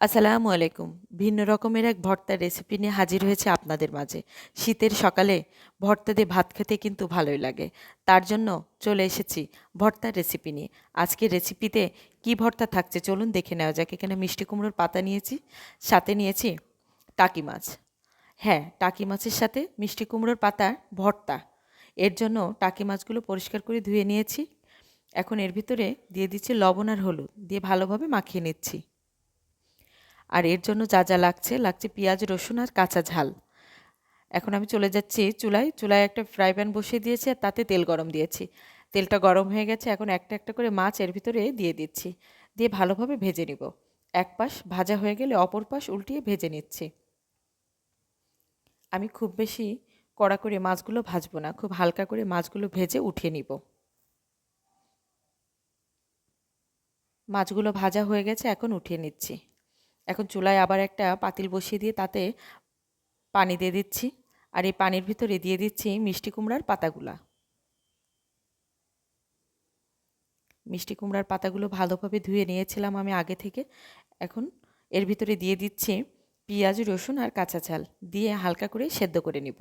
আসসালামু আলাইকুম। ভিন্ন রকমের এক ভর্তার রেসিপি নিয়ে হাজির হয়েছে আপনাদের মাঝে। শীতের সকালে ভর্তা দিয়ে ভাত খেতে কিন্তু ভালোই লাগে। তার জন্য চলে এসেছি ভর্তার রেসিপি নিয়ে। আজকে রেসিপিতে কি ভর্তা থাকছে চলুন দেখে নেওয়া যাক। এখানে মিষ্টি কুমড়োর পাতা নিয়েছি, সাথে নিয়েছি টাকি মাছ। হ্যাঁ টাকি মাছের সাথে মিষ্টি কুমড়োর পাতার ভর্তা। এর জন্য টাকি মাছগুলো পরিষ্কার করে ধুয়ে নিয়েছি। এখন এর ভিতরে দিয়ে দিচ্ছি লবণ আর হলুদ। দিয়ে ভালোভাবে মাখিয়ে নিচ্ছি। আর এর জন্য যা যা লাগছে লাগছে পেঁয়াজ, রসুন আর কাঁচা ঝাল। এখন আমি চলে যাচ্ছি চুলায়। চুলায় একটা ফ্রাই প্যান বসিয়ে দিয়েছি আর তাতে তেল গরম দিয়েছি। তেলটা গরম হয়ে গেছে, এখন একটা একটা করে মাছ এর ভিতরে দিয়ে দিচ্ছি। দিয়ে ভালোভাবে ভেজে নিব। এক পাশ ভাজা হয়ে গেলে অপর পাশ উল্টিয়ে ভেজে নিচ্ছি। আমি খুব বেশি কড়া করে মাছগুলো ভাজবো না, খুব হালকা করে মাছগুলো ভেজে উঠিয়ে নিব। মাছগুলো ভাজা হয়ে গেছে, এখন উঠিয়ে নিচ্ছি। এখন চুলায় আবার একটা পাতিল বসিয়ে দিয়ে তাতে পানি দিয়ে দিচ্ছি। আর এই পানির ভিতরে দিয়ে দিচ্ছি মিষ্টি কুমড়ার পাতাগুলা। মিষ্টি কুমড়ার পাতাগুলো ভালোভাবে ধুয়ে নিয়েছিলাম আমি আগে থেকে। এখন এর ভিতরে দিয়ে দিচ্ছি পেঁয়াজ, রসুন আর কাঁচা ঝাল দিয়ে হালকা করে সেদ্ধ করে নিব।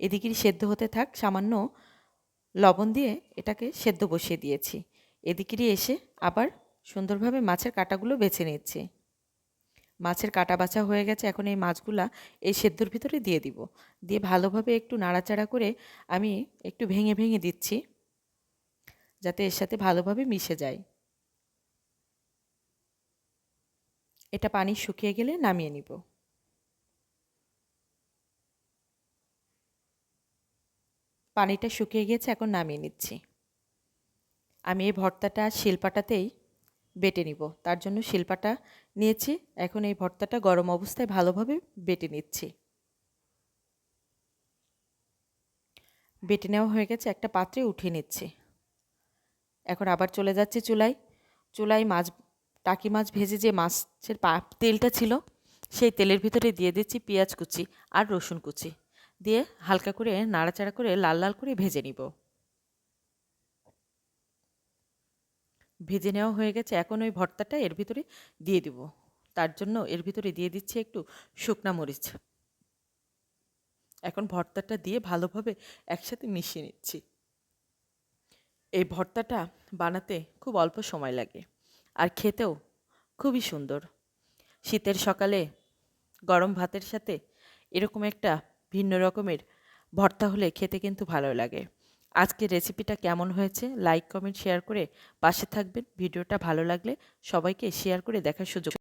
এদিকে সেদ্ধ হতে থাক সামান্য লবণ দিয়ে এটাকে সেদ্ধ বসিয়ে দিয়েছি। এদিকেরই এসে আবার সুন্দরভাবে মাছের কাটাগুলো বেছে নিচ্ছি। মাছের কাটা বাছা হয়ে গেছে, এখন এই মাছগুলা এই সেদ্ধর ভিতরে দিয়ে দিব। দিয়ে ভালোভাবে একটু নাড়াচাড়া করে আমি একটু ভেঙে ভেঙে দিচ্ছি, যাতে এর সাথে ভালোভাবে মিশে যায়। এটা পানি শুকিয়ে গেলে নামিয়ে নিব। পানিটা শুকিয়ে গিয়েছে এখন নামিয়ে নিচ্ছি। আমি এই ভর্তাটা, শিলপাটাতেই বেটে নিব। তার জন্য শিল্পাটা নিয়েছি। এখন এই ভর্তাটা গরম অবস্থায় ভালোভাবে বেটে নিচ্ছি। বেটে নেওয়া হয়ে গেছে, একটা পাত্রে উঠিয়ে নিচ্ছি। এখন আবার চলে যাচ্ছে চুলায়। চুলায় মাছ, টাকি মাছ ভেজে যে মাছের পা, তেলটা ছিল, সেই তেলের ভিতরে দিয়ে দিচ্ছি পেঁয়াজ কুচি আর রসুন কুচি। দিয়ে হালকা করে, নাড়াচাড়া করে লাল লাল করে ভেজে নিব। ভেজে নেওয়া হয়ে গেছে। এখন ওই ভর্তাটা এর ভিতরে দিয়ে দিব। তার জন্য এর ভিতরে দিয়ে দিচ্ছি একটু শুকনা মরিচ। এখন ভর্তাটা দিয়ে ভালোভাবে একসাথে মিশিয়ে নিচ্ছি। এই ভর্তাটা বানাতে খুব অল্প সময় লাগে আর খেতেও খুবই সুন্দর। শীতের সকালে গরম ভাতের সাথে এরকম একটা ভিন্ন রকমের ভর্তা হলে খেতে কিন্তু ভালো লাগে। আজকের রেসিপিটা কেমন হয়েছে লাইক কমেন্ট শেয়ার করে পাশে থাকবেন। ভিডিওটা ভালো লাগলে সবাইকে শেয়ার করে দেখার সুযোগ